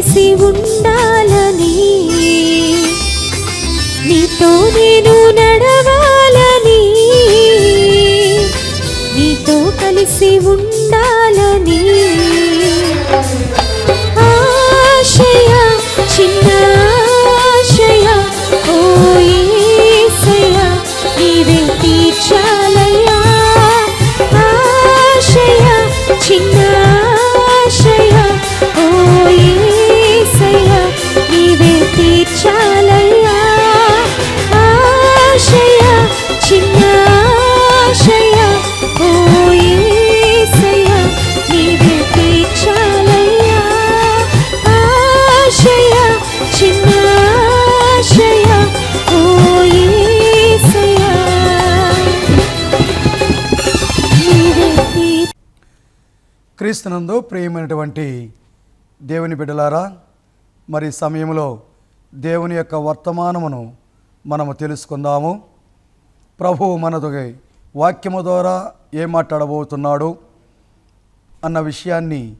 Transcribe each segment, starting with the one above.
కలిసి ఉండాలని క్రీస్తునందు ప్రియమైనటువంటి దేవుని బిడ్డలారా మరి సమయంలో దేవుని యొక్క వర్తమానమును మనము తెలుసుకుందాము. ప్రభువు మనతో వాక్యము ద్వారా ఏం మాట్లాడబోతున్నాడు అన్న విషయాన్ని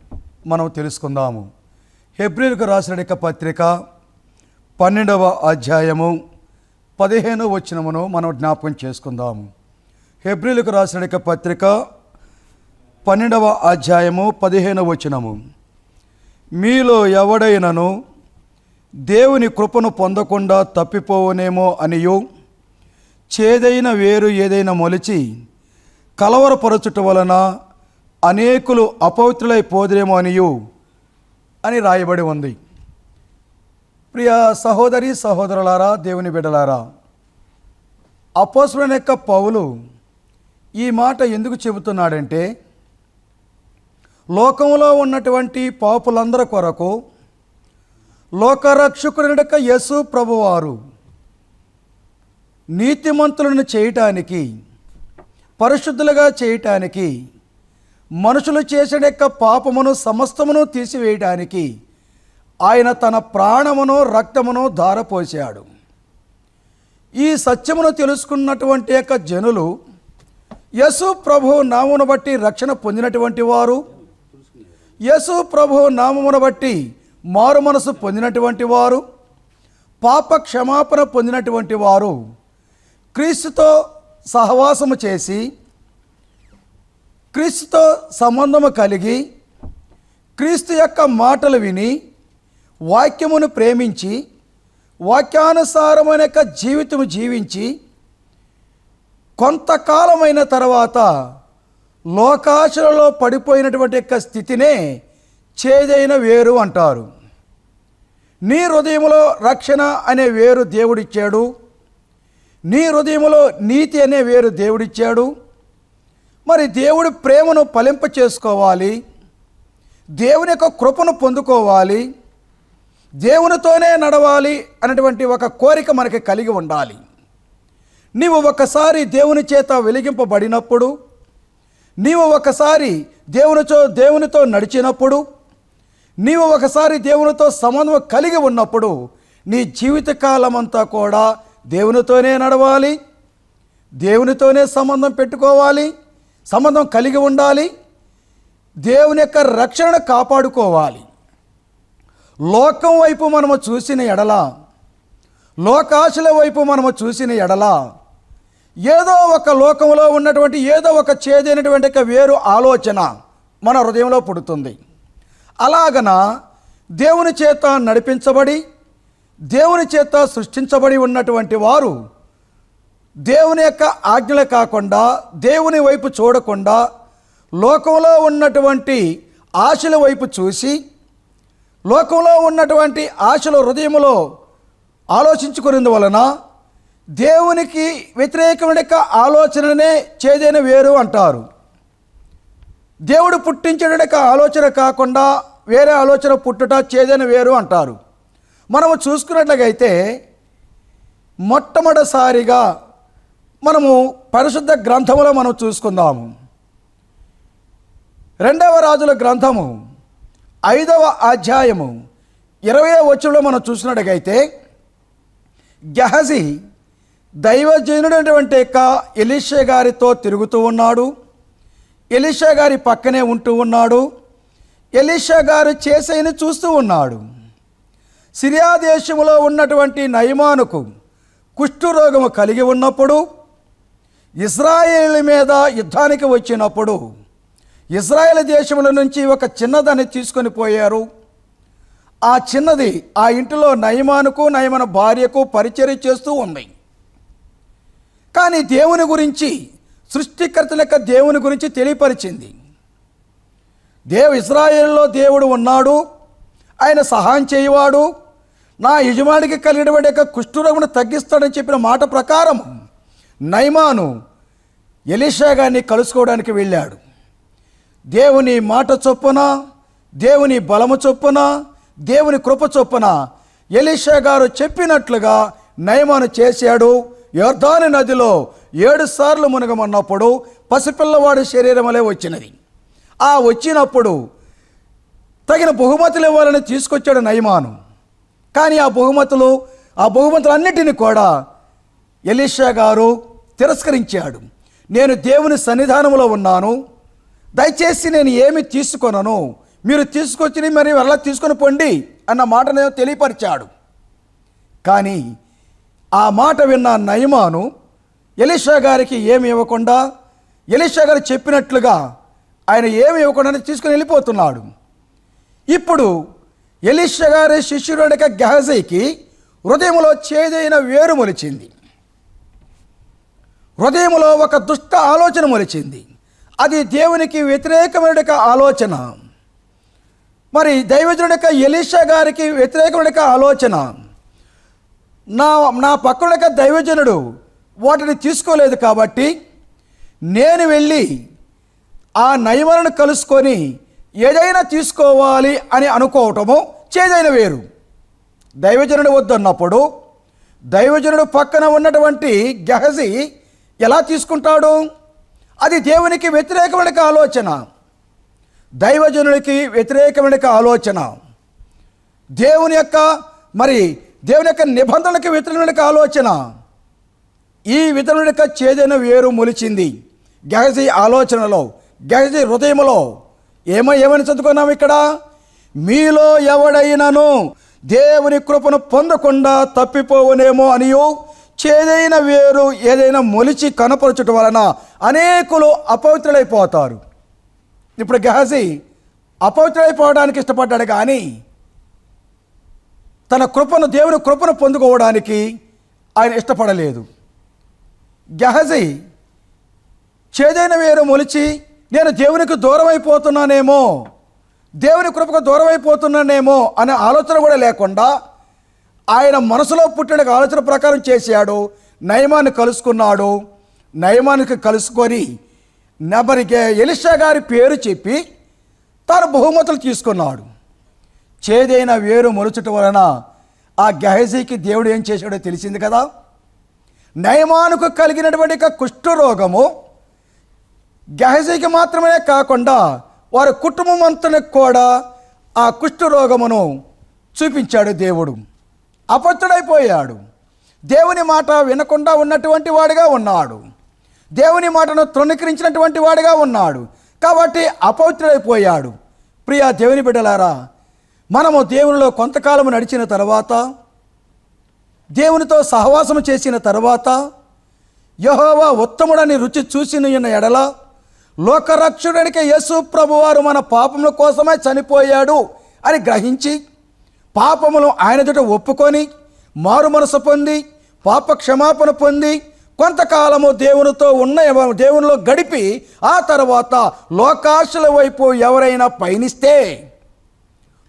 మనం తెలుసుకుందాము. హెబ్రిల్కు రాసిన యొక్క పత్రిక పన్నెండవ అధ్యాయము పదిహేను వచనమును మనం జ్ఞాపకం చేసుకుందాము. హెబ్రిల్కు రాసిన యొక్క పత్రిక పన్నెండవ అధ్యాయము పదిహేను వచనము. మీలో ఎవడైనను దేవుని కృపను పొందకుండా తప్పిపోవనేమో అనియు. చేదైన వేరు ఏదైనా మొలిచి కలవరపరచుట వలన అనేకులు అపవిత్రులైపోదురేమో అనియు అని రాయబడి ఉంది. ప్రియ సహోదరి సహోదరులారా దేవుని బిడ్డలారా అపోసులనెక్క పౌలు ఈ మాట ఎందుకు చెబుతున్నాడంటే లోకంలో ఉన్నటువంటి పాపులందరి కొరకు లోకరక్షకునిడక యసు ప్రభువారు నీతిమంతులను చేయటానికి పరిశుద్ధులుగా చేయటానికి మనుషులు చేసిన యొక్క పాపమును సమస్తమును తీసివేయటానికి ఆయన తన ప్రాణమును రక్తమును ధారపోశాడు. ఈ సత్యమును తెలుసుకున్నటువంటి యొక్క జనులు యశు ప్రభు నామును బట్టి రక్షణ పొందినటువంటి వారు. యేసు ప్రభు నామమును బట్టి మారు మనసు పొందినటువంటి వారు పాప క్షమాపణ పొందినటువంటి వారు క్రీస్తుతో సహవాసము చేసి క్రీస్తుతో సంబంధము కలిగి క్రీస్తు యొక్క మాటలు విని వాక్యమును ప్రేమించి వాక్యానుసారమైన యొక్క జీవితము జీవించి కొంతకాలమైన తర్వాత లోకాశలలో పడిపోయినటువంటి యొక్క స్థితినే చేదైన వేరు అంటారు. నీ హృదయంలో రక్షణ అనే వేరు దేవుడిచ్చాడు. నీ హృదయంలో నీతి అనే వేరు దేవుడిచ్చాడు. మరి దేవుడి ప్రేమను ఫలింప చేసుకోవాలి. దేవుని యొక్క కృపను పొందుకోవాలి. దేవునితోనే నడవాలి అనేటువంటి ఒక కోరిక మనకి కలిగి ఉండాలి. నీవు ఒకసారి దేవుని చేత వెలిగింపబడినప్పుడు నీవు ఒకసారి దేవునితో దేవునితో నడిచినప్పుడు నీవు ఒకసారి దేవునితో సంబంధం కలిగి ఉన్నప్పుడు నీ జీవితకాలం అంతా కూడా దేవునితోనే నడవాలి దేవునితోనే సంబంధం పెట్టుకోవాలి సంబంధం కలిగి ఉండాలి దేవుని యొక్క రక్షణను కాపాడుకోవాలి. లోకం వైపు మనము చూసిన ఎడల లోకాశల వైపు మనము చూసిన ఎడల ఏదో ఒక లోకంలో ఉన్నటువంటి ఏదో ఒక చేదైనటువంటి ఒక వేరు ఆలోచన మన హృదయంలో పుడుతుంది. అలాగన దేవుని చేత నడిపించబడి దేవుని చేత సృష్టించబడి ఉన్నటువంటి వారు దేవుని యొక్క ఆజ్ఞలు కాకుండా దేవుని వైపు చూడకుండా లోకంలో ఉన్నటువంటి ఆశల వైపు చూసి లోకంలో ఉన్నటువంటి ఆశలు హృదయంలో ఆలోచించుకునేందు వలన దేవునికి వ్యతిరేకమైన ఆలోచననే చేదైన వేరు అంటారు. దేవుడు పుట్టించిన ఆలోచన కాకుండా వేరే ఆలోచన పుట్టుట చేదైన వేరు అంటారు. మనము చూసుకున్నట్లయితే మొట్టమొదటిసారిగా మనము పరిశుద్ధ గ్రంథములో మనం చూసుకుందాము. రెండవ రాజుల గ్రంథము ఐదవ అధ్యాయము ఇరవై వచ్చంలో మనం చూసినట్టుగైతే గెహజీ దైవజనుడైనటువంటి యొక్క ఎలీషే గారితో తిరుగుతూ ఉన్నాడు. ఎలీషా గారి పక్కనే ఉంటూ ఉన్నాడు. ఎలీషా గారు చేసేని చూస్తూ ఉన్నాడు. సిరియా దేశంలో ఉన్నటువంటి నయమానుకు కుష్ఠరోగము కలిగి ఉన్నప్పుడు ఇజ్రాయేల్ మీద యుద్ధానికి వచ్చినప్పుడు ఇజ్రాయేల్ దేశముల నుంచి ఒక చిన్నదాన్ని తీసుకొని పోయారు. ఆ చిన్నది ఆ ఇంటిలో నయమానుకు నయమన భార్యకు పరిచర్య చేస్తూ ఉంది. కానీ దేవుని గురించి సృష్టికర్త లెక్క దేవుని గురించి తెలియపరిచింది. దేవు ఇస్రాయేల్లో దేవుడు ఉన్నాడు ఆయన సహాయం చేయవాడు నా యజమానికి కలిగినటువంటి యొక్క కుష్ఠరోగమును తగ్గిస్తాడని చెప్పిన మాట ప్రకారం నైమాను ఎలీషా గారిని కలుసుకోవడానికి వెళ్ళాడు. దేవుని మాట చొప్పున దేవుని బలము చొప్పున దేవుని కృప చొప్పున ఎలీషా గారు చెప్పినట్లుగా నయమాను చేశాడు. యోర్ధాని నదిలో ఏడు సార్లు మునగమన్నప్పుడు పసిపిల్లవాడి శరీరమలే వచ్చినది. ఆ వచ్చినప్పుడు తగిన బహుమతులు ఇవ్వాలని తీసుకొచ్చాడు నయమాను. కానీ ఆ బహుమతులు ఆ బహుమతులన్నిటిని కూడా ఎలీషా గారు తిరస్కరించాడు. నేను దేవుని సన్నిధానంలో ఉన్నాను. దయచేసి నేను ఏమి తీసుకొనను? మీరు తీసుకొచ్చి మరి వెళ్ళ తీసుకొని పొండి అన్న మాట నేను తెలియపరిచాడు. కానీ ఆ మాట విన్న నయమాను ఎలీషా గారికి ఏమి ఇవ్వకుండా ఎలీషా గారు చెప్పినట్లుగా ఆయన ఏమి ఇవ్వకుండా తీసుకుని వెళ్ళిపోతున్నాడు. ఇప్పుడు ఎలీషా గారి శిష్యుడక గహజీకి హృదయంలో చేదైన వేరు మొలిచింది. హృదయంలో ఒక దుష్ట ఆలోచన మొలిచింది. అది దేవునికి వ్యతిరేకమైన ఆలోచన. మరి దైవజనుడి ఎలిషా ఎలీషా గారికి వ్యతిరేకమైన ఆలోచన. నా నా పక్కన యొక్క దైవజనుడు వాటిని తీసుకోలేదు కాబట్టి నేను వెళ్ళి ఆ నయమలను కలుసుకొని ఏదైనా తీసుకోవాలి అని అనుకోవటము చేదైన వేరు. దైవజనుడు వద్దన్నప్పుడు దైవజనుడు పక్కన ఉన్నటువంటి గహజి ఎలా తీసుకుంటాడు? అది దేవునికి వ్యతిరేకమైన ఆలోచన. దైవజనుడికి వ్యతిరేకమైన ఆలోచన. దేవుని యొక్క మరి దేవుని యొక్క నిబంధనలకు వితరణ ఆలోచన. ఈ విధముల యొక్క చేదైన వేరు మొలిచింది. గహజీ ఆలోచనలో గహజీ హృదయములో ఏమో ఏమని చదువుకున్నాం ఇక్కడ? మీలో ఎవడైనను దేవుని కృపను పొందకుండా తప్పిపోవనేమో అనియో చేదైన వేరు ఏదైనా మొలిచి కనపరచటం వలన అనేకులు అపవిత్రులైపోతారు. ఇప్పుడు గహజీ అపవిత్రులైపోవడానికి ఇష్టపడ్డాడు కానీ తన కృపను దేవుని కృపను పొందుకోవడానికి ఆయన ఇష్టపడలేదు. గహజీ చేదైన వేరు మొలిచి నేను దేవునికి దూరం అయిపోతున్నానేమో దేవుని కృపకు దూరం అయిపోతున్నానేమో అనే ఆలోచన కూడా లేకుండా ఆయన మనసులో పుట్టిన ఆలోచన ప్రకారం చేశాడు. నయమాన్ని కలుసుకున్నాడు. నయమానికి కలుసుకొని నెబరికి ఎలిషా గారి పేరు చెప్పి తాను బహుమతులు తీసుకున్నాడు. చేదైన వేరు మొలుచుట వలన ఆ గహజీకి దేవుడు ఏం చేశాడో తెలిసింది కదా? నయమానుకు కలిగినటువంటి కుష్ఠరోగము గహజీకి మాత్రమే కాకుండా వారి కుటుంబం అంతనికి కూడా ఆ కుష్ఠరోగమును చూపించాడు దేవుడు. అపత్తుడైపోయాడు దేవుని మాట వినకుండా ఉన్నటువంటి వాడిగా ఉన్నాడు. దేవుని మాటను తృణీకరించినటువంటి వాడిగా ఉన్నాడు. కాబట్టి అపవిత్రుడైపోయాడు. ప్రియా దేవుని బిడ్డలారా మనము దేవునిలో కొంతకాలం నడిచిన తర్వాత దేవునితో సహవాసం చేసిన తర్వాత యహోవా ఉత్తముడని రుచి చూసిన ఎడల లోకరక్షుడానికి యేసు ప్రభువారు మన పాపముల కోసమే చనిపోయాడు అని గ్రహించి పాపములు ఆయన దుట ఒప్పుకొని మారు మనసు పొంది పాప క్షమాపణ పొంది కొంతకాలము దేవునితో ఉన్న దేవునిలో గడిపి ఆ తర్వాత లోకాశుల వైపు ఎవరైనా పయనిస్తే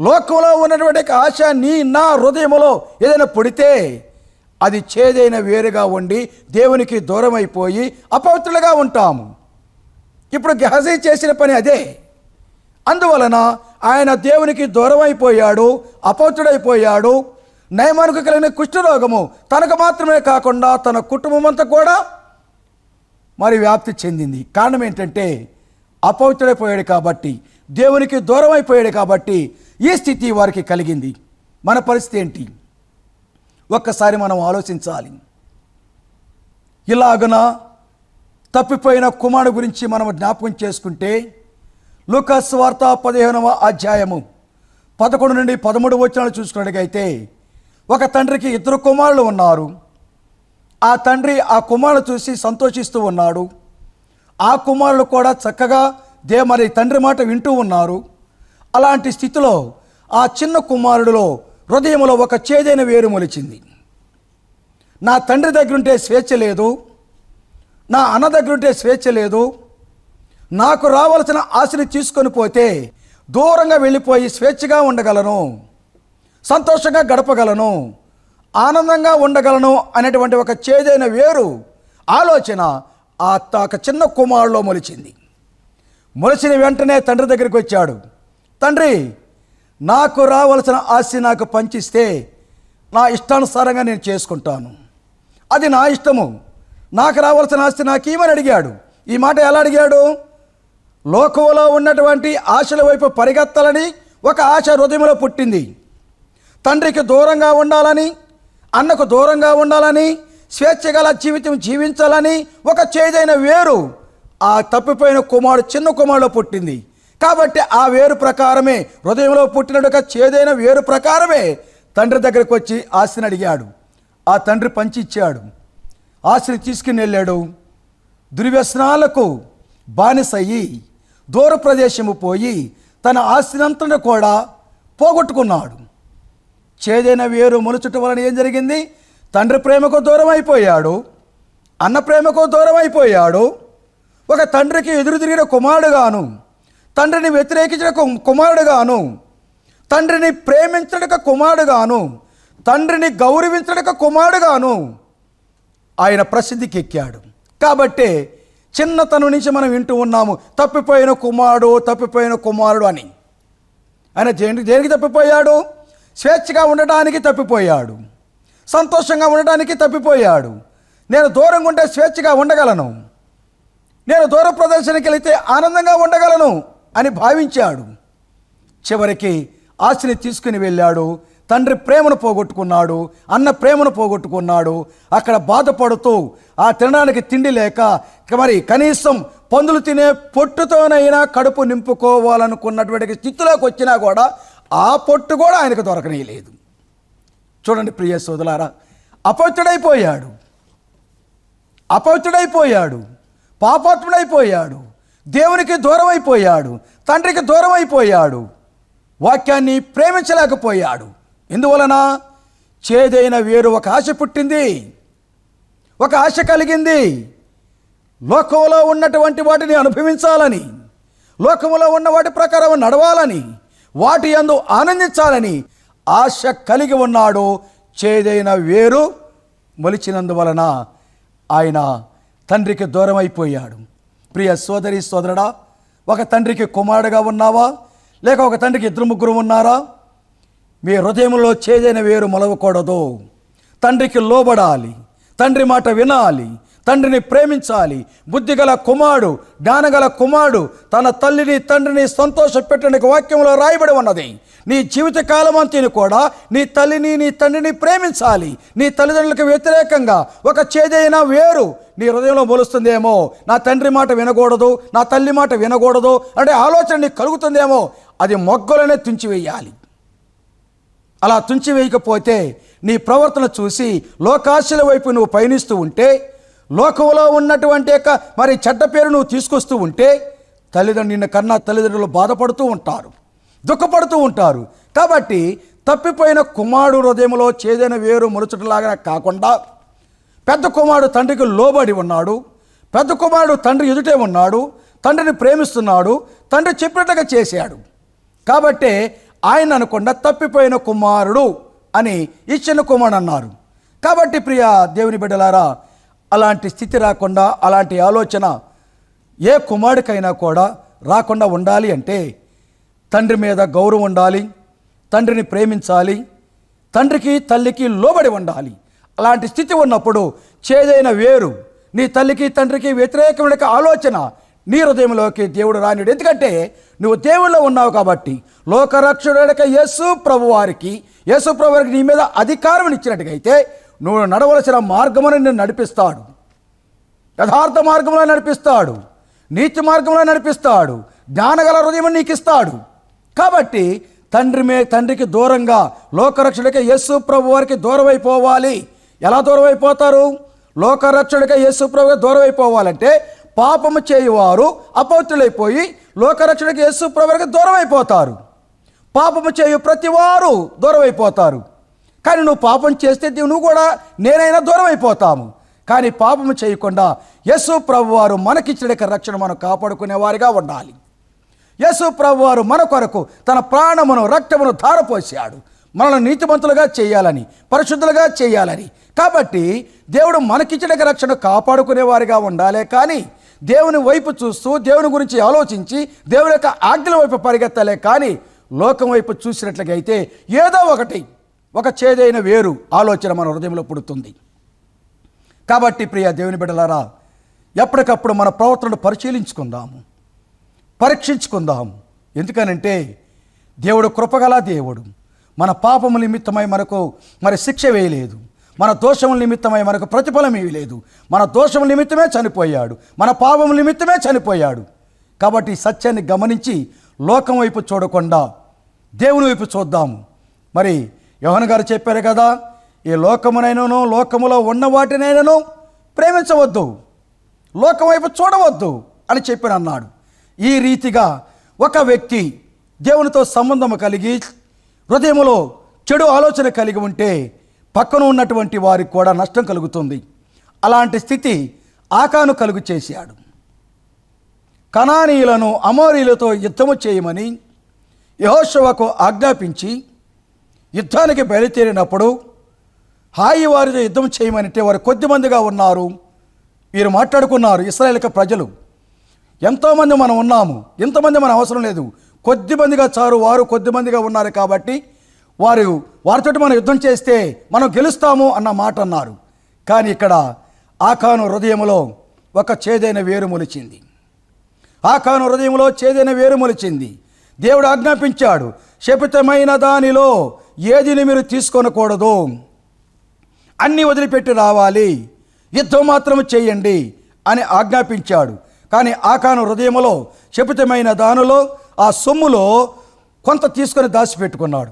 లోకంలో ఉన్నటువంటి ఆశ నీ నా హృదయములో ఏదైనా పుడితే అది చేదైన వేరుగా ఉండి దేవునికి దూరం అయిపోయి అపవిత్రులుగా ఉంటాము. ఇప్పుడు గహజీ చేసిన పని అదే. అందువలన ఆయన దేవునికి దూరం అయిపోయాడు అపవిత్రుడైపోయాడు. నయమానుకు కలిగిన కుష్ఠరోగము తనకు మాత్రమే కాకుండా తన కుటుంబం అంతా కూడా మరి వ్యాప్తి చెందింది. కారణం ఏంటంటే అపవిత్రుడైపోయాడు కాబట్టి దేవునికి దూరం అయిపోయాడు కాబట్టి ఈ స్థితి వారికి కలిగింది? మన పరిస్థితి ఏంటి? ఒక్కసారి మనం ఆలోచించాలి. ఇలాగున తప్పిపోయిన కుమారుడు గురించి మనం జ్ఞాపకం చేసుకుంటే లుకస్ వార్త పదిహేనవ అధ్యాయము పదకొండు నుండి పదమూడు వచనాలు చూసుకున్నట్టుగైతే ఒక తండ్రికి ఇద్దరు కుమారులు ఉన్నారు. ఆ తండ్రి ఆ కుమారుడు చూసి సంతోషిస్తూ ఉన్నాడు. ఆ కుమారులు కూడా చక్కగా దే మరి తండ్రి మాట వింటూ ఉన్నారు. అలాంటి స్థితిలో ఆ చిన్న కుమారుడిలో హృదయంలో ఒక చేదైన వేరు మొలిచింది. నా తండ్రి దగ్గరుంటే స్వేచ్ఛ లేదు నా అన్న దగ్గరుంటే స్వేచ్ఛ లేదు నాకు రావాల్సిన ఆశని తీసుకొని పోతే దూరంగా వెళ్ళిపోయి స్వేచ్ఛగా ఉండగలను సంతోషంగా గడపగలను ఆనందంగా ఉండగలను అనేటువంటి ఒక చేదైన వేరు ఆలోచన ఆ త- చిన్న కుమారులో మొలిచింది. మొలిచిన వెంటనే తండ్రి దగ్గరికి వచ్చాడు. తండ్రి నాకు రావలసిన ఆస్తి నాకు పంచిస్తే నా ఇష్టానుసారంగా నేను చేసుకుంటాను. అది నా ఇష్టము. నాకు రావాల్సిన ఆస్తి నాకు ఏమని అడిగాడు. ఈ మాట ఎలా అడిగాడు? లోకంలో ఉన్నటువంటి ఆశల వైపు పరిగెత్తాలని ఒక ఆశ హృదయంలో పుట్టింది. తండ్రికి దూరంగా ఉండాలని అన్నకు దూరంగా ఉండాలని స్వేచ్ఛ గల జీవితం జీవించాలని ఒక చేదైన వేరు ఆ తప్పిపోయిన కుమారుడు చిన్న కుమారుడు పుట్టింది. కాబట్టి ఆ వేరు ప్రకారమే హృదయంలో పుట్టినడుక చేదైన వేరు ప్రకారమే తండ్రి దగ్గరకు వచ్చి ఆస్తిని అడిగాడు. ఆ తండ్రి పంచి ఇచ్చాడు ఆస్తిని తీసుకుని వెళ్ళాడు. దుర్వ్యసనాలకు బానిసయ్యి దూర ప్రదేశము పోయి తన ఆస్తినంతను కూడా పోగొట్టుకున్నాడు. చేదైన వేరు మొలుచుట వలన ఏం జరిగింది? తండ్రి ప్రేమకు దూరం అయిపోయాడు అన్న ప్రేమకు దూరం అయిపోయాడు ఒక తండ్రికి ఎదురు తిరిగిన కుమారుడుగాను తండ్రిని వ్యతిరేకించిన కుమారుడుగాను తండ్రిని ప్రేమించడక కుమారుడుగాను తండ్రిని గౌరవించడక కుమారుడుగాను ఆయన ప్రసిద్ధికి ఎక్కాడు కాబట్టి చిన్నతనం నుంచి మనం వింటూ ఉన్నాము తప్పిపోయిన కుమారుడు తప్పిపోయిన కుమారుడు అని. ఆయన దేనికి దేనికి తప్పిపోయాడు? స్వేచ్ఛగా ఉండటానికి తప్పిపోయాడు. సంతోషంగా ఉండటానికి తప్పిపోయాడు. నేను దూరంగా ఉంటే స్వేచ్ఛగా ఉండగలను. నేను దూర ప్రదర్శనకి వెళితే ఆనందంగా ఉండగలను. అని భావించాడు. చివరికి ఆశని తీసుకుని వెళ్ళాడు. తండ్రి ప్రేమను పోగొట్టుకున్నాడు. అన్న ప్రేమను పోగొట్టుకున్నాడు. అక్కడ బాధపడుతూ ఆ తినడానికి తిండి లేక మరి కనీసం పందులు తినే పొట్టుతోనైనా కడుపు నింపుకోవాలనుకున్నటువంటి స్థితిలోకి వచ్చినా కూడా ఆ పొట్టు కూడా ఆయనకు దొరకనేయలేదు. చూడండి ప్రియ సోదలారా అపవిత్రుడైపోయాడు. అపవిత్రుడైపోయాడు. పాపాత్ముడైపోయాడు. దేవునికి దూరం అయిపోయాడు తండ్రికి దూరం అయిపోయాడు వాక్యాన్ని ప్రేమించలేకపోయాడు. ఎందువలన? చేదైన వేరు ఒక ఆశ పుట్టింది ఒక ఆశ కలిగింది. లోకంలో ఉన్నటువంటి వాటిని అనుభవించాలని లోకంలో ఉన్న వాటి ప్రకారం నడవాలని వాటి అందు ఆనందించాలని ఆశ కలిగి ఉన్నాడు. చేదైన వేరు మొలిచినందువలన ఆయన తండ్రికి దూరం అయిపోయాడు ప్రియ సోదరి సోదరుడా ఒక తండ్రికి కుమారుడుగా ఉన్నావా? లేక ఒక తండ్రికి ఇద్దరు ముగ్గురు ఉన్నారా? మీ హృదయంలో చేదైన వేరు మొలవకూడదు. తండ్రికి లోబడాలి. తండ్రి మాట వినాలి. తండ్రిని ప్రేమించాలి. బుద్ధిగల కుమారుడు జ్ఞానగల కుమారుడు తన తల్లిని తండ్రిని సంతోషపెట్టడానికి వాక్యంలో రాయబడి ఉన్నది. నీ జీవిత కాలమంతిని కూడా నీ తల్లిని నీ తండ్రిని ప్రేమించాలి. నీ తల్లిదండ్రులకు వ్యతిరేకంగా ఒక చేదైన వేరు. నీ హృదయంలో మొలుస్తుందేమో నా తండ్రి మాట వినకూడదు నా తల్లి మాట వినకూడదు అంటే ఆలోచన నీకు కలుగుతుందేమో అది మొగ్గలనే తుంచివేయాలి. అలా తుంచివేయకపోతే నీ ప్రవర్తన చూసి లోకాశల వైపు నువ్వు పయనిస్తూ ఉంటే లోకంలో ఉన్నటువంటి యొక్క మరి చెడ్డ పేరు నువ్వు తీసుకొస్తూ ఉంటే తల్లిదండ్రులు నిన్న కన్నా తల్లిదండ్రులు బాధపడుతూ ఉంటారు దుఃఖపడుతూ ఉంటారు. కాబట్టి తప్పిపోయిన కుమారుడు హృదయంలో చేదైన వేరు మురుచుటలాగా కాకుండా పెద్ద కుమారుడు తండ్రికి లోబడి ఉన్నాడు పెద్ద కుమారుడు తండ్రి ఎదుటే ఉన్నాడు తండ్రిని ప్రేమిస్తున్నాడు తండ్రి చెప్పినట్టుగా చేశాడు. కాబట్టే ఆయన అనుకుండా తప్పిపోయిన కుమారుడు అని ఇచ్చిన కుమారుడు అన్నారు. కాబట్టి ప్రియ దేవుని బిడ్డలారా అలాంటి స్థితి రాకుండా అలాంటి ఆలోచన ఏ కుమారుడికైనా కూడా రాకుండా ఉండాలి అంటే తండ్రి మీద గౌరవం ఉండాలి తండ్రిని ప్రేమించాలి తండ్రికి తల్లికి లోబడి ఉండాలి. అలాంటి స్థితి ఉన్నప్పుడు చేదైన వేరు. నీ తల్లికి తండ్రికి వ్యతిరేకమైన ఆలోచన. నీ హృదయంలోకి దేవుడు రానిడు. ఎందుకంటే నువ్వు దేవుళ్ళు ఉన్నావు కాబట్టి లోకరక్షుడక యేసు ప్రభు వారికి యేసు ప్రభు వారికి నీ మీద అధికారం అయితే నువ్వు నడవలసిన మార్గమును నిన్ను నడిపిస్తాడు. యథార్థ మార్గంలో నడిపిస్తాడు. నీతి మార్గంలో నడిపిస్తాడు. జ్ఞానగల హృదయం నీకు ఇస్తాడు కాబట్టి తండ్రి మే తండ్రికి దూరంగా లోకరక్షుడికి యేసు ప్రభు వారికి దూరమైపోవాలి. ఎలా దూరమైపోతారు? లోకరక్షుడికి లోకరక్షణకి యేసు ప్రభు దూరమైపోవాలంటే పాపము చేయువారు అపౌత్రులైపోయి లోకరక్షణకి యేసు ప్రభు వారికి దూరం అయిపోతారు పాపము చేయు ప్రతివారు దూరమైపోతారు. కానీ నువ్వు పాపం చేస్తే నువ్వు కూడా నేనైనా దూరం అయిపోతాము. కానీ పాపము చేయకుండా యశు ప్రభు వారు మనకిచ్చిన రక్షణ మనం కాపాడుకునే వారిగా ఉండాలి. యశు ప్రభు వారు మన కొరకు తన ప్రాణమును రక్తమును ధారపోసాడు మనల్ని నీతిమంతులుగా చేయాలని పరిశుద్ధులుగా చేయాలని. కాబట్టి దేవుడు మనకిచ్చిన రక్షణ కాపాడుకునే వారిగా కానీ దేవుని వైపు చూస్తూ దేవుని గురించి ఆలోచించి దేవుని యొక్క ఆజ్ఞల వైపు పరిగెత్తలే కానీ లోకం వైపు చూసినట్లుగా అయితే ఏదో ఒకటి ఒక చేదైన వేరు ఆలోచన మన హృదయంలో పుడుతుంది. కాబట్టి ప్రియ దేవుని బిడ్డలారా ఎప్పటికప్పుడు మన ప్రవర్తనను పరిశీలించుకుందాము పరీక్షించుకుందాము. ఎందుకనంటే దేవుడు కృపగల దేవుడు. మన పాపము నిమిత్తమై మనకు మరి శిక్ష వేయలేదు. మన దోషం నిమిత్తమై మనకు ప్రతిఫలం ఇవ్వలేదు. మన దోషం నిమిత్తమే చనిపోయాడు. మన పాపం నిమిత్తమే చనిపోయాడు. కాబట్టి సత్యాన్ని గమనించి లోకం వైపు చూడకుండా దేవుని వైపు చూద్దాము. మరి యోహన్ గారు చెప్పారు కదా ఈ లోకమునైనను లోకములో ఉన్న వాటినైనను ప్రేమించవద్దు లోకం వైపు చూడవద్దు అని చెప్పిన అన్నాడు. ఈ రీతిగా ఒక వ్యక్తి దేవునితో సంబంధం కలిగి హృదయములో చెడు ఆలోచన కలిగి ఉంటే పక్కన ఉన్నటువంటి వారికి కూడా నష్టం కలుగుతుంది. అలాంటి స్థితి ఆకాను కలుగు చేశాడు. కణానీయులను అమోరీలతో యుద్ధము చేయమని యహోశవకు ఆజ్ఞాపించి యుద్ధానికి బయలుదేరినప్పుడు హాయి వారితో యుద్ధం చేయమనంటే వారు కొద్దిమందిగా ఉన్నారు. వీరు మాట్లాడుకున్నారు ఇస్రాయేల్ ప్రజలు ఎంతోమంది మనం ఉన్నాము ఎంతమంది మన అవసరం లేదు. కొద్దిమందిగా చారు వారు కొద్దిమందిగా ఉన్నారు కాబట్టి వారు వారితో మనం యుద్ధం చేస్తే మనం గెలుస్తాము అన్న మాట అన్నారు. కానీ ఇక్కడ ఆకాను హృదయంలో ఒక చేదైన వేరు మొలిచింది. ఆకాను హృదయంలో చేదైన వేరు మొలిచింది. దేవుడు ఆజ్ఞాపించాడు శపితమైన దానిలో ఏదిని మీరు తీసుకొనకూడదు. అన్నీ వదిలిపెట్టి రావాలి. యుద్ధం మాత్రం చేయండి అని ఆజ్ఞాపించాడు. కానీ ఆకాను హృదయములో శపితమైన దానిలో ఆ సొమ్ములో కొంత తీసుకొని దాచిపెట్టుకున్నాడు.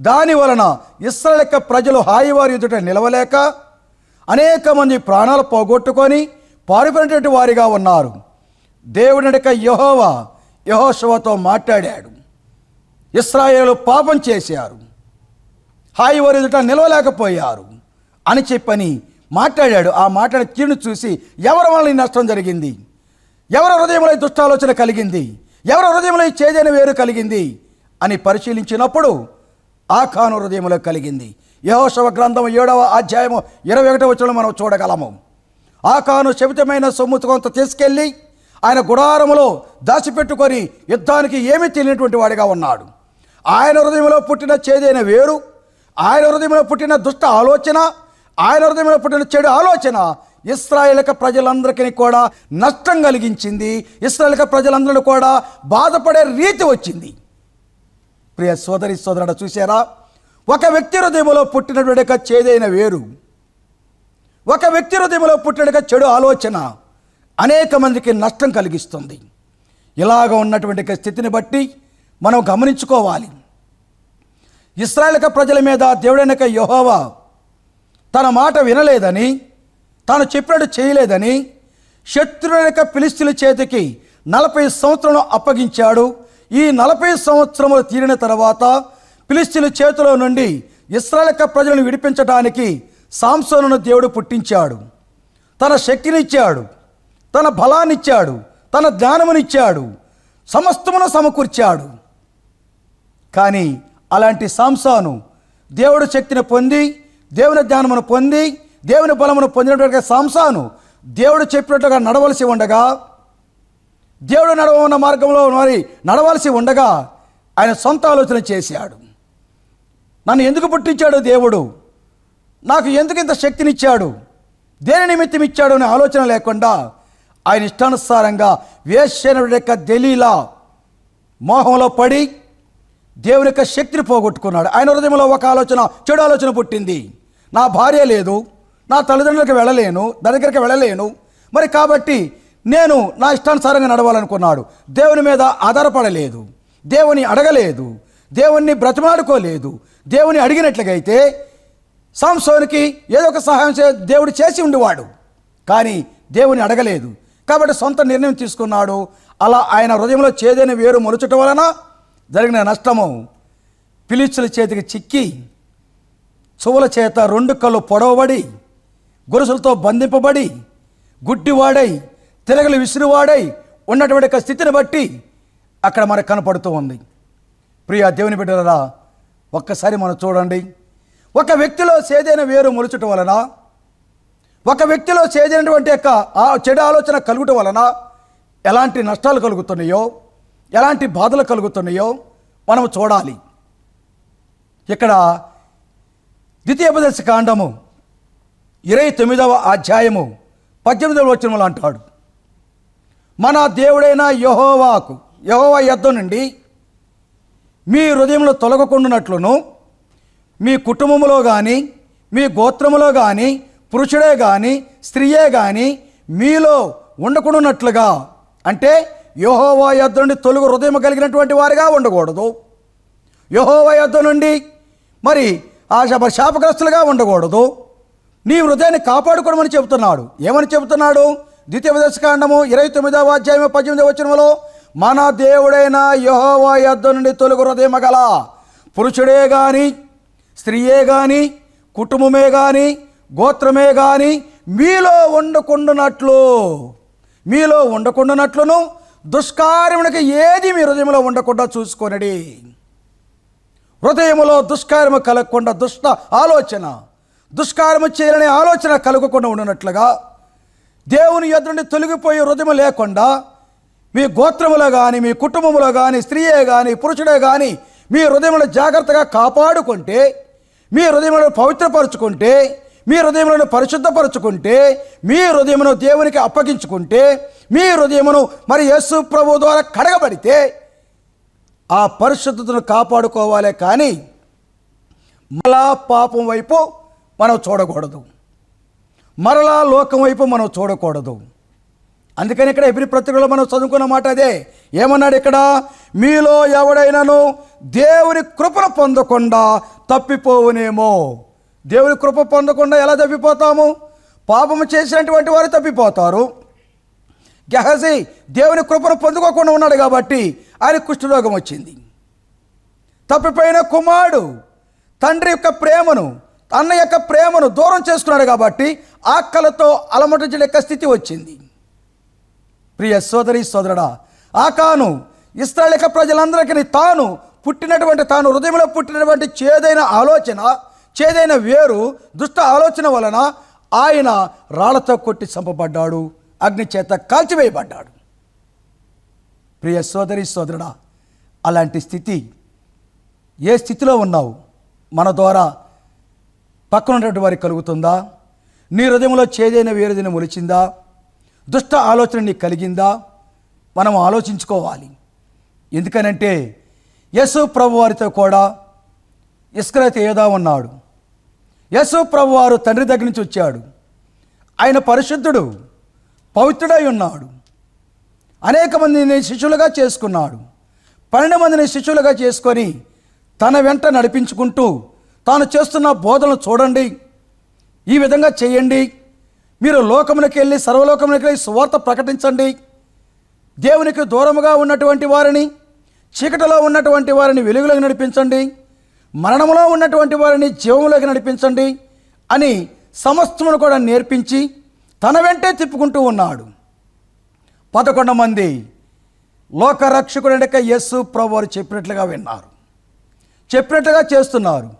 దాని వలన ఇస్రాయల్ ప్రజలు హాయివారి ఎదుట నిలవలేక అనేక మంది ప్రాణాలు పోగొట్టుకొని పారిపోయినటువంటి వారిగా ఉన్నారు. దేవుడిక యహోవా యహోశవతో మాట్లాడాడు. ఇస్రాయేలు పాపం చేశారు. హాయి వారు ఎదుట నిలవలేకపోయారు అని చెప్పని మాట్లాడాడు. ఆ మాట్లాడే తీరును చూసి ఎవరి వల్ల నష్టం జరిగింది? ఎవరి హృదయంలో దుష్టాలోచన కలిగింది? ఎవరి హృదయంలో ఈ చేదైన వేరు కలిగింది? అని పరిశీలించినప్పుడు ఆఖాను హృదయంలో కలిగింది. యహోశవ గ్రంథం ఏడవ అధ్యాయము ఇరవై ఒకటో వచ్చిన మనం చూడగలము. ఆకాను శబితమైన సొమ్ము కొంత తీసుకెళ్ళి ఆయన గుడారములో దాచిపెట్టుకొని యుద్ధానికి ఏమీ తెలియనటువంటి వాడిగా ఉన్నాడు. ఆయన హృదయంలో పుట్టిన చేదైన వేరు ఆయన హృదయంలో పుట్టిన దుష్ట ఆలోచన ఆయన హృదయంలో పుట్టిన చెడు ఆలోచన ఇస్రాయేల్క ప్రజలందరికీ కూడా నష్టం కలిగించింది. ఇస్రాయేల్క ప్రజలందరూ కూడా బాధపడే రీతి వచ్చింది. ప్రియ సోదరి సోదరుడు చూసారా ఒక వ్యక్తి హృదయంలో పుట్టినటువంటి చేదైన వేరు. ఒక వ్యక్తి హృదయంలో పుట్టిన చెడు ఆలోచన అనేక మందికి నష్టం కలిగిస్తుంది. ఇలాగ ఉన్నటువంటి స్థితిని బట్టి మనం గమనించుకోవాలి. ఇస్రాయలక ప్రజల మీద దేవుడైన యహోవా తన మాట వినలేదని తాను చెప్పినట్టు చేయలేదని శత్రువుల పిలిస్తుల చేతికి నలభై సంవత్సరం అప్పగించాడు. ఈ నలభై సంవత్సరములు తీరిన తర్వాత పిలిస్తుల చేతిలో నుండి ఇస్రాయలక ప్రజలను విడిపించడానికి సాంసోనును దేవుడు పుట్టించాడు. తన శక్తినిచ్చాడు తన బలాన్నిచ్చాడు తన జ్ఞానమునిచ్చాడు సమస్తమును సమకూర్చాడు. కానీ అలాంటి సాంసాను దేవుడు శక్తిని పొంది దేవుని జ్ఞానమును పొంది దేవుని బలమును పొందినటువంటి సాంసాను దేవుడు చెప్పినట్టుగా నడవలసి ఉండగా దేవుడు నడవన్న మార్గంలో మరి నడవలసి ఉండగా ఆయన సొంత ఆలోచన చేశాడు. నన్ను ఎందుకు పుట్టించాడు దేవుడు? నాకు ఎందుకు ఇంత శక్తినిచ్చాడు? దేని నిమిత్తం ఇచ్చాడు అనే ఆలోచన లేకుండా ఆయన ఇష్టానుసారంగా వేశ్యనుడి యొక్క దలీలా మోహంలో పడి దేవుని యొక్క శక్తిని పోగొట్టుకున్నాడు. ఆయన హృదయంలో ఒక ఆలోచన చెడు ఆలోచన పుట్టింది. నా భార్య లేదు నా తల్లిదండ్రులకు వెళ్ళలేను దగ్గరికి వెళ్ళలేను. మరి కాబట్టి నేను నా ఇష్టానుసారంగా నడవాలనుకున్నాడు. దేవుని మీద ఆధారపడలేదు దేవుని అడగలేదు దేవుణ్ణి బ్రతిమాడుకోలేదు. దేవుని అడిగినట్లుగా అయితే సంసోనికి ఏదో ఒక సహాయం చే దేవుడు చేసి ఉండేవాడు. కానీ దేవుని అడగలేదు. కాబట్టి సొంత నిర్ణయం తీసుకున్నాడు. అలా ఆయన హృదయంలో చేదైన వేరు మొలుచటం వలన జరిగిన నష్టము పిలిచుల చేతికి చిక్కి చువల చేత రెండు కళ్ళు పొడవబడి గొలుసులతో బంధింపబడి గుడ్డివాడై తిరగలు విసిరివాడై ఉన్నటువంటి యొక్క స్థితిని బట్టి అక్కడ మనకు కనపడుతూ ఉంది. ప్రియ దేవుని బిడ్డలరా ఒక్కసారి మనం చూడండి. ఒక వ్యక్తిలో సేదైన వేరు మొలచటం వలన ఒక వ్యక్తిలో చేదైనటువంటి యొక్క ఆ చెడు ఆలోచన కలుగుట వలన ఎలాంటి నష్టాలు కలుగుతున్నాయో ఎలాంటి బాధలు కలుగుతున్నాయో మనం చూడాలి. ఇక్కడ ద్వితీయోపదేశ కాండము ఇరవై తొమ్మిదవ అధ్యాయము పద్దెనిమిదవ వచనములు అంటాడు. మన దేవుడైన యహోవాకు యహోవా యొద్ద నుండి మీ హృదయంలో తొలగకుండానట్లును మీ కుటుంబంలో కానీ మీ గోత్రములో కానీ పురుషుడే కానీ స్త్రీయే కానీ మీలో ఉండకుండానట్లుగా అంటే యహోవా యొద్ద నుండి తొలుగు హృదయం కలిగినటువంటి వారిగా ఉండకూడదు. యహోవా యొద్ద నుండి మరి ఆ శాప శాపగ్రస్తులుగా ఉండకూడదు. నీ హృదయాన్ని కాపాడుకోవడమని చెబుతున్నాడు. ఏమని చెబుతున్నాడు? ద్వితీయ కాండము ఇరవై తొమ్మిదవ అధ్యాయం పద్దెనిమిదవ వచనంలో మన దేవుడైన యహోవా యుద్ధ నుండి తొలుగు హృదయం గల పురుషుడే కానీ స్త్రీయే కానీ కుటుంబమే కానీ గోత్రమే కానీ మీలో ఉండకుండానట్లు మీలో ఉండకుండానట్లును దుష్కార్యమునికి ఏది మీ హృదయంలో ఉండకుండా చూసుకొనడి. హృదయములో దుష్కార్యము కలగకుండా దుష్ట ఆలోచన దుష్కార్యము చేయాలనే ఆలోచన కలగకుండా ఉండినట్లుగా దేవుని ఎదురుండి తొలగిపోయి హృదయం లేకుండా మీ గోత్రములో కానీ మీ కుటుంబంలో కానీ స్త్రీయే కానీ పురుషుడే కానీ మీ హృదయంలో జాగ్రత్తగా కాపాడుకుంటే మీ హృదయంలో పవిత్రపరుచుకుంటే మీ హృదయములను పరిశుద్ధపరచుకుంటే మీ హృదయమును దేవునికి అప్పగించుకుంటే మీ హృదయమును మరి యేసు ప్రభు ద్వారా కడగబడితే ఆ పరిశుద్ధతను కాపాడుకోవాలే కానీ మరలా పాపం వైపు మనం చూడకూడదు. మరలా లోకం వైపు మనం చూడకూడదు. అందుకని ఇక్కడ ఎబ్రి పత్రికలో మనం చదువుకున్న మాట అదే. ఏమన్నాడు ఇక్కడ? మీలో ఎవడైనాను దేవుని కృపను పొందకుండా తప్పిపోవునేమో. దేవుని కృప పొందకుండా ఎలా తప్పిపోతాము? పాపము చేసినటువంటి వారు తప్పిపోతారు. గెహజీ దేవుని కృపను పొందుకోకుండా ఉన్నాడు కాబట్టి ఆయన కుష్ఠరోగం వచ్చింది. తప్పిపోయిన కుమారుడు తండ్రి యొక్క ప్రేమను అన్న యొక్క ప్రేమను దూరం చేసుకున్నాడు కాబట్టి ఆకలతో అలమటించే యొక్క స్థితి వచ్చింది. ప్రియ సోదరి సోదరుడా ఆకాను ఇస్రాయల్ యొక్క ప్రజలందరికీ తాను పుట్టినటువంటి తాను హృదయంలో పుట్టినటువంటి చేదైన ఆలోచన చేదైన వేరు దుష్ట ఆలోచన వలన ఆయన రాళ్ళతో కొట్టి చంపబడ్డాడు. అగ్ని చేత కాల్చివేయబడ్డాడు. ప్రియ సోదరి సోదరుడా అలాంటి స్థితి ఏ స్థితిలో ఉన్నావు? మన ద్వారా పక్కన ఉన్నటువంటి వారికి కలుగుతుందా? నీ హృదయంలో చేదైన వేరేదైన మొలిచిందా దుష్ట ఆలోచన నీకు కలిగిందా? మనం ఆలోచించుకోవాలి. ఎందుకనంటే యశు ప్రభు వారితో కూడా ఇస్కరైతే ఏదా ఉన్నాడు. యశు ప్రభు వారు తండ్రి దగ్గర నుంచి వచ్చాడు. ఆయన పరిశుద్ధుడు. పవిత్రుడై ఉన్నాడు. అనేక మందిని శిష్యులుగా చేసుకున్నాడు. పన్నెండు మందిని శిష్యులుగా చేసుకొని తన వెంట నడిపించుకుంటూ తాను చేస్తున్న బోధనలు చూడండి. ఈ విధంగా చేయండి. మీరు లోకమునికి వెళ్ళి సర్వలోకమునికి వెళ్ళి సువార్త ప్రకటించండి. దేవునికి దూరముగా ఉన్నటువంటి వారిని చీకటిలో ఉన్నటువంటి వారిని వెలుగులోకి నడిపించండి. మరణంలో ఉన్నటువంటి వారిని జీవంలోకి నడిపించండి అని సమస్తమును కూడా నేర్పించి తన వెంటే తిప్పుకుంటూ ఉన్నాడు. పదకొండు మంది లోకరక్షకుడక యస్సు ప్రభువారు చెప్పినట్లుగా విన్నారు. చెప్పినట్లుగా చేస్తున్నారు.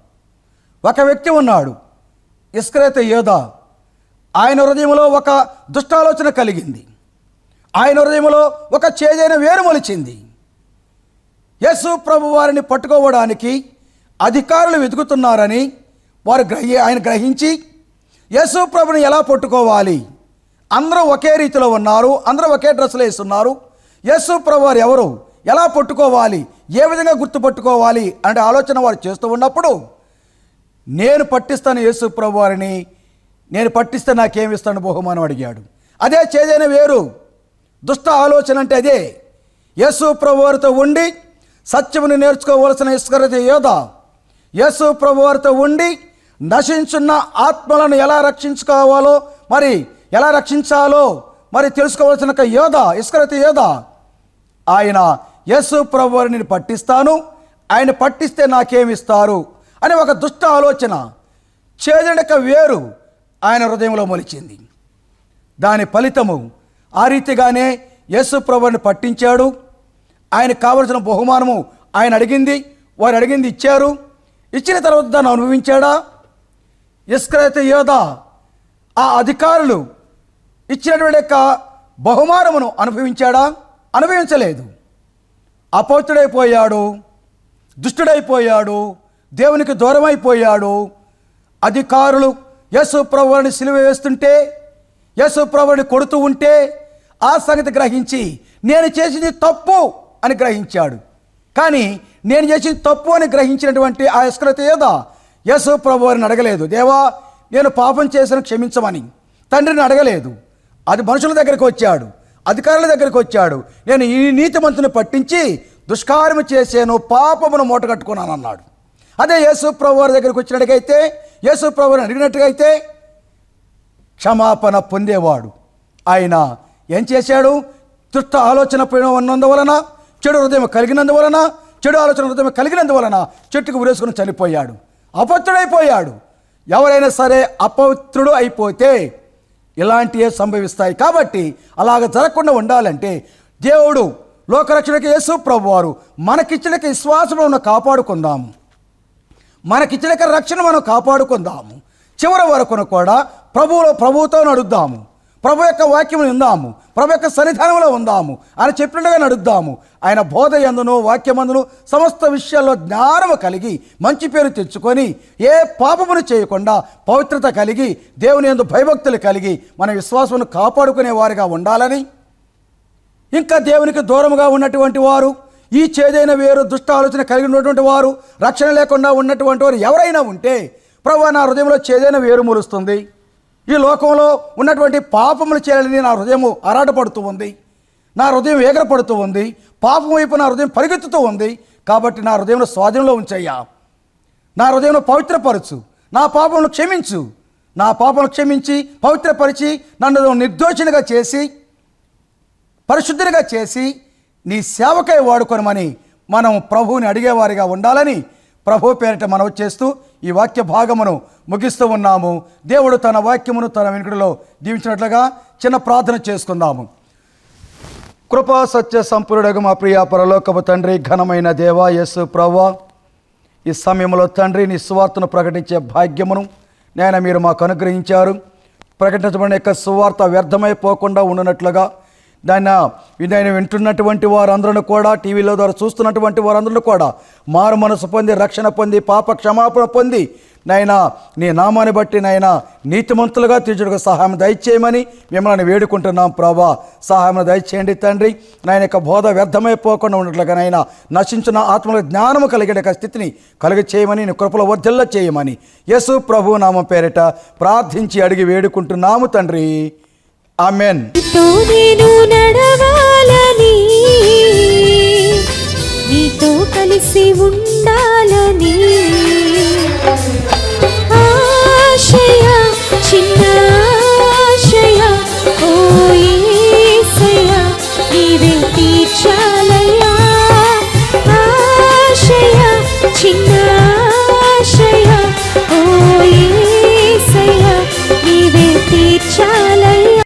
ఒక వ్యక్తి ఉన్నాడు ఇస్కరేత యోధ. ఆయన హృదయంలో ఒక దుష్టాలోచన కలిగింది. ఆయన హృదయంలో ఒక చేదైన వేరు మొలిచింది. యేసు ప్రభు వారిని పట్టుకోవడానికి అధికారులు వెతుకుతున్నారని వారు గ్రహి ఆయన గ్రహించి యేసు ప్రభుని ఎలా పట్టుకోవాలి? అందరూ ఒకే రీతిలో ఉన్నారు అందరూ ఒకే డ్రెస్సులు వేస్తున్నారు యేసు ప్రభు వారు ఎవరు? ఎలా పట్టుకోవాలి? ఏ విధంగా గుర్తుపట్టుకోవాలి? అనే ఆలోచన వారు చేస్తూ ఉన్నప్పుడు నేను పట్టిస్తాను యేసు ప్రభు వారిని నేను పట్టిస్తే నాకేం ఇస్తాను బహుమానం అడిగాడు. అదే చేదైన వేరు. దుష్ట ఆలోచన అంటే అదే. యేసు ప్రభువారితో ఉండి సత్యముని నేర్చుకోవలసిన ఇస్కరత యోధ. యేసు ప్రభువారితో ఉండి నశించున్న ఆత్మలను ఎలా రక్షించుకోవాలో మరి ఎలా రక్షించాలో మరి తెలుసుకోవాల్సిన ఒక యోధ ఇస్కరత యోధ. ఆయన యేసు ప్రభువారిని నేను పట్టిస్తాను ఆయన పట్టిస్తే నాకేమిస్తారు అని ఒక దుష్ట ఆలోచన చేదడక వేరు ఆయన హృదయంలో మొలిచింది. దాని ఫలితము ఆ రీతిగానే యేసు ప్రభుని పట్టించాడు. ఆయనకు కావలసిన బహుమానము ఆయన అడిగింది వారు అడిగింది ఇచ్చారు. ఇచ్చిన తర్వాత దాన్ని అనుభవించాడా? ఇస్క్రైత యోధ ఆ అధికారులు ఇచ్చినటువంటి యొక్క బహుమానమును అనుభవించాడా? అనుభవించలేదు. అపౌత్రుడైపోయాడు దుష్టుడైపోయాడు దేవునికి దూరమైపోయాడు. అధికారులు యేసు ప్రభువుని సిలువ వేస్తుంటే యేసు ప్రభుని కొడుతూ ఉంటే ఆ సంగతి గ్రహించి నేను చేసింది తప్పు అని గ్రహించాడు. కానీ నేను చేసింది తప్పు అని గ్రహించినటువంటి ఆ ఇస్కరత ఏదా యేసు ప్రభువారిని అడగలేదు. దేవా నేను పాపం చేసిన క్షమించమని. తండ్రిని అడగలేదు. అది మనుషుల దగ్గరికి వచ్చాడు. అధికారుల దగ్గరికి వచ్చాడు. నేను ఈ నీతిమంతుని పట్టించి దుష్కార్యము చేశాను పాపమును మూటగట్టుకున్నాను అన్నాడు అదే యేసు ప్రభు వారి దగ్గరికి వచ్చినట్టుగైతే యేసు ప్రభుని అడిగినట్టుగైతే క్షమాపణ పొందేవాడు. ఆయన ఏం చేశాడు? దుష్ట ఆలోచన ఉన్నందువలన చెడు హృదయం కలిగినందువలన చెడు ఆలోచన హృదయం కలిగినందువలన చెట్టుకు ఉరేసుకుని చనిపోయాడు. అపవిత్రుడైపోయాడు ఎవరైనా సరే అపవిత్రుడు అయిపోతే ఇలాంటివే సంభవిస్తాయి. కాబట్టి అలాగ జరగకుండా ఉండాలంటే దేవుడు లోకరక్షణకి యేసు ప్రభు వారు మనకిచ్చిన విశ్వాసములను కాపాడుకుందాము మనకిచ్చినక రక్షణ మనం కాపాడుకుందాము చివరి వరకును కూడా ప్రభువులో ప్రభువుతో నడుద్దాము ప్రభు యొక్క వాక్యం ఉందాము ప్రభు యొక్క సన్నిధానంలో ఉందాము. ఆయన చెప్పినట్టుగా నడుద్దాము. ఆయన బోధ ఎందును వాక్యమందును సమస్త విషయాల్లో జ్ఞానము కలిగి మంచి పేరు తెచ్చుకొని ఏ పాపమును చేయకుండా పవిత్రత కలిగి దేవుని ఎందు భయభక్తులు కలిగి మన విశ్వాసమును కాపాడుకునే వారిగా ఉండాలని ఇంకా దేవునికి దూరముగా ఉన్నటువంటి వారు ఈ చేదైన వేరు దుష్ట ఆలోచన కలిగి ఉన్నటువంటి వారు రక్షణ లేకుండా ఉన్నటువంటి వారు ఎవరైనా ఉంటే ప్రభు నా హృదయంలో చేదైన వేరు మూలుస్తుంది. ఈ లోకంలో ఉన్నటువంటి పాపములు చేయాలని నా హృదయము ఆరాటపడుతూ ఉంది. నా హృదయం వేగరపడుతూ ఉంది. పాపం వైపు నా హృదయం పరిగెత్తుతూ ఉంది. కాబట్టి నా హృదయంలో స్వాధీనంలో ఉంచయ్యా. నా హృదయంలో పవిత్రపరచు. నా పాపమును క్షమించు. నా పాపమును క్షమించి పవిత్రపరిచి నన్ను నిర్దోషినిగా చేసి పరిశుద్ధినిగా చేసి నీ సేవకై వాడుకొనమని మనం ప్రభువుని అడిగేవారిగా ఉండాలని ప్రభు పేరిట మనవి చేస్తూ ఈ వాక్య భాగమును ముగిస్తూ ఉన్నాము. దేవుడు తన వాక్యమును తన వెనుకడిలో దీవించినట్లుగా చిన్న ప్రార్థన చేసుకుందాము. కృపా సత్య సంపూర్ణుడగు మా ప్రియ పరలోకపు తండ్రి ఘనమైన దేవా యేసు ప్రవ్వా ఈ సమయంలో తండ్రి నీ సువార్తను ప్రకటించే భాగ్యమును నేను మీరు మాకు అనుగ్రహించారు. ప్రకటించబడిన యొక్క సువార్త వ్యర్థమైపోకుండా ఉండనట్లుగా దాన్ని నేను వింటున్నటువంటి వారందరూ కూడా టీవీలో ద్వారా చూస్తున్నటువంటి వారందరూ కూడా మారు మనసు పొంది రక్షణ పొంది పాప క్షమాపణ పొంది నాయనా నీ నామాన్ని బట్టి నాయనా నీతిమంతులుగా తీర్చుటకు సహాయం దయచేయమని మిమ్మల్ని వేడుకుంటున్నాం ప్రభా. సహాయం దయచేయండి తండ్రి. నాయన యొక్క బోధ వ్యర్థమైపోకుండా ఉన్నట్లుగా నాయన నశించిన ఆత్మల జ్ఞానము కలిగే యొక్క స్థితిని కలుగ చేయమని నీ కృపల వర్ధిల్ల చేయమని యేసు ప్రభు నామం పేరిట ప్రార్థించి అడిగి వేడుకుంటున్నాము తండ్రి. ఆమెన్. నేను నడవాలని నీతో కలిసి ఉండాలని. ఆశయ చిన్న ఆశయ ఓ